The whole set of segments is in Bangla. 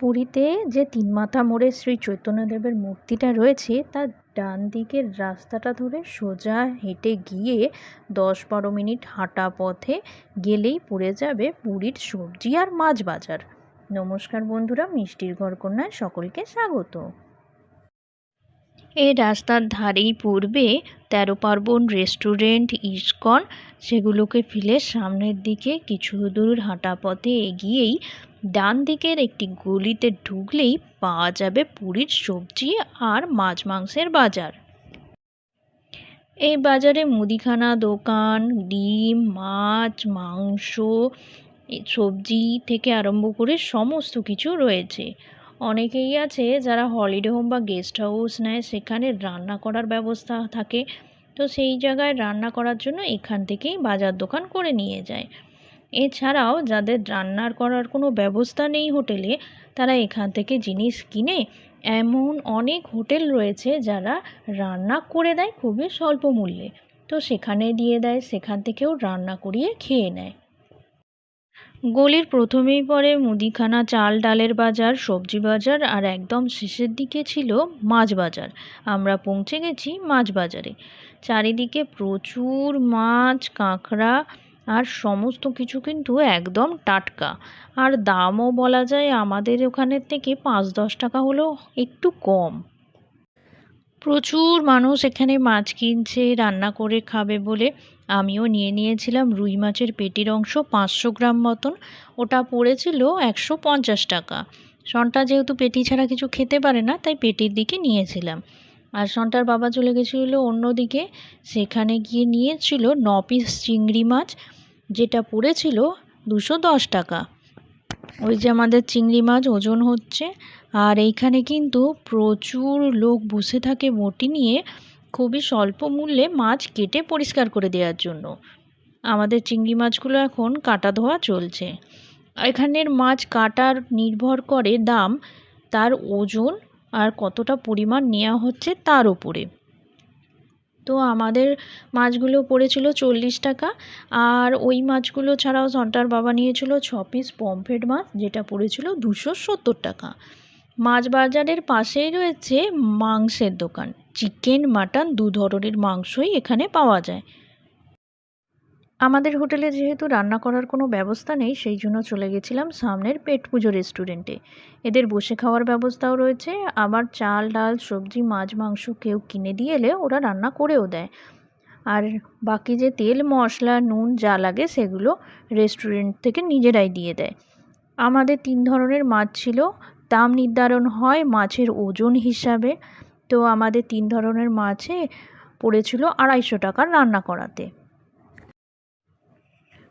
পুরীতে যে তিন মাথা মোড়ে শ্রী চৈতন্যদেবের মূর্তিটা রয়েছে, তার ডান দিকের রাস্তাটা ধরে সোজা হেঁটে গিয়ে দশ বারো মিনিট হাঁটা পথে গেলেই পড়ে যাবে পুরীর সবজি আর মাছ বাজার। নমস্কার বন্ধুরা, মিষ্টির ঘর কন্যায় সকলকে স্বাগত। এই রাস্তার ধারেই পড়বে তেরো পার্বণ রেস্টুরেন্ট, ইস্কন। সেগুলোকে ফেলে সামনের দিকে কিছু দূর হাঁটা পথে এগিয়েই ডান দিকের একটি গলিতে ঢুকলেই পাওয়া যাবে পুরীর সবজি আর মাছ মাংসের বাজার। এই বাজারে মুদিখানা দোকান, ডিম, মাছ, মাংস, সবজি থেকে আরম্ভ করে সমস্ত কিছু রয়েছে। অনেকেই আছে যারা হলিডে হোম বা গেস্ট হাউস নেয়, সেখানে রান্না করার ব্যবস্থা থাকে। তো সেই জায়গায় রান্না করার জন্য এখান থেকেই বাজার দোকান করে নিয়ে যায়। এছাড়াও যাদের রান্নার করার কোনো ব্যবস্থা নেই হোটেলে, তারা এখান থেকে জিনিস কিনে এমন অনেক হোটেল রয়েছে যারা রান্না করে দেয় খুবই স্বল্প মূল্যে। তো সেখানে দিয়ে দেয়, সেখান থেকেও রান্না করিয়ে খেয়ে নেয়। গলির প্রথমেই পড়ে মুদিখানা চাল ডালের বাজার, সবজি বাজার আর একদম শেষের দিকে ছিল মাছ বাজার। আমরা পৌঁছে গেছি মাছ বাজারে। চারিদিকে প্রচুর মাছ, কাঁকড়া আর সমস্ত কিছু কিন্তু একদম টাটকা। আর দামও বলা যায় আমাদের ওখানের থেকে পাঁচ দশ টাকা হলেও একটু কম। প্রচুর মানুষ এখানে মাছ কিনছে, রান্না করে খাবে বলে আমিও নিয়ে নিয়েছিলাম রুই মাছের পেটির অংশ পাঁচশো গ্রাম মতন। ওটা পড়েছিল একশো পঞ্চাশ টাকা। সনটা যেহেতু পেটি ছাড়া কিছু খেতে পারে না, তাই পেটির দিকে নিয়েছিলাম। আর সনটার বাবা চলে গেছিল অন্যদিকে। সেখানে গিয়ে নিয়েছিল ন পিস চিংড়ি মাছ, যেটা পড়েছিল দুশো দশ টাকা। ওই যে আমাদের চিংড়ি মাছ, ওজন হচ্ছে। আর এইখানে কিন্তু প্রচুর লোক বসে থাকে বটি নিয়ে খুবই স্বল্প মূল্যে মাছ কেটে পরিষ্কার করে দেওয়ার জন্য। আমাদের চিংড়ি মাছগুলো এখন কাটা ধোয়া চলছে। এখানের মাছ কাটার নির্ভর করে দাম, তার ওজন আর কতটা পরিমাণ নেওয়া হচ্ছে তার উপরে। তো আমাদের মাছগুলো পড়েছিল চল্লিশ টাকা। আর ওই মাছগুলো ছাড়াও সন্টার বাবা নিয়েছিল ছ পিস পমফ্রেট মাছ, যেটা পড়েছিল দুশো সত্তর টাকা। মাছ বাজারের পাশেই রয়েছে মাংসের দোকান। চিকেন, মাটন দু ধরনের মাংসই এখানে পাওয়া যায়। আমাদের হোটেলে যেহেতু রান্না করার কোনো ব্যবস্থা নেই, সেই জন্য চলে গেছিলাম সামনের পেট পুজো রেস্টুরেন্টে। এদের বসে খাওয়ার ব্যবস্থাও রয়েছে, আবার চাল, ডাল, সবজি, মাছ, মাংস কেউ কিনে দিয়ে এলে ওরা রান্না করেও দেয়। আর বাকি যে তেল, মশলা, নুন যা লাগে সেগুলো রেস্টুরেন্ট থেকে নিজেরাই দিয়ে দেয়। আমাদের তিন ধরনের মাছ ছিল, দাম নির্ধারণ হয় মাছের ওজন হিসাবে। তো আমাদের তিন ধরনের মাছে পড়েছিল আড়াইশো টাকার রান্না করাতে।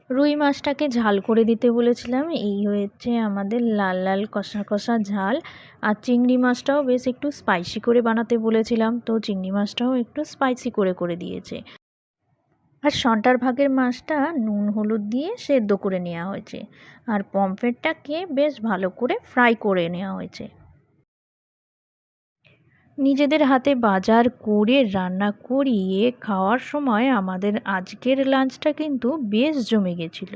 রুই মাছটাকে ঝাল করে দিতে বলেছিলাম। এই হয়েছে আমাদের লাল লাল, কষা কষা ঝাল। আর চিংড়ি মাছটাও বেশ একটু স্পাইসি করে বানাতে বলেছিলাম। তো চিংড়ি মাছটাও একটু স্পাইসি করে করে দিয়েছে। আর সন্টার ভাগের মাছটা নুন, হলুদ দিয়ে সেদ্ধ করে নেওয়া হয়েছে। আর পমফ্রেটটাকে বেশ ভালো করে ফ্রাই করে নেওয়া হয়েছে। নিজেদের হাতে বাজার করে, রান্না করিয়ে খাওয়ার সময় আমাদের আজকের লাঞ্চটা কিন্তু বেশ জমে গেছিল।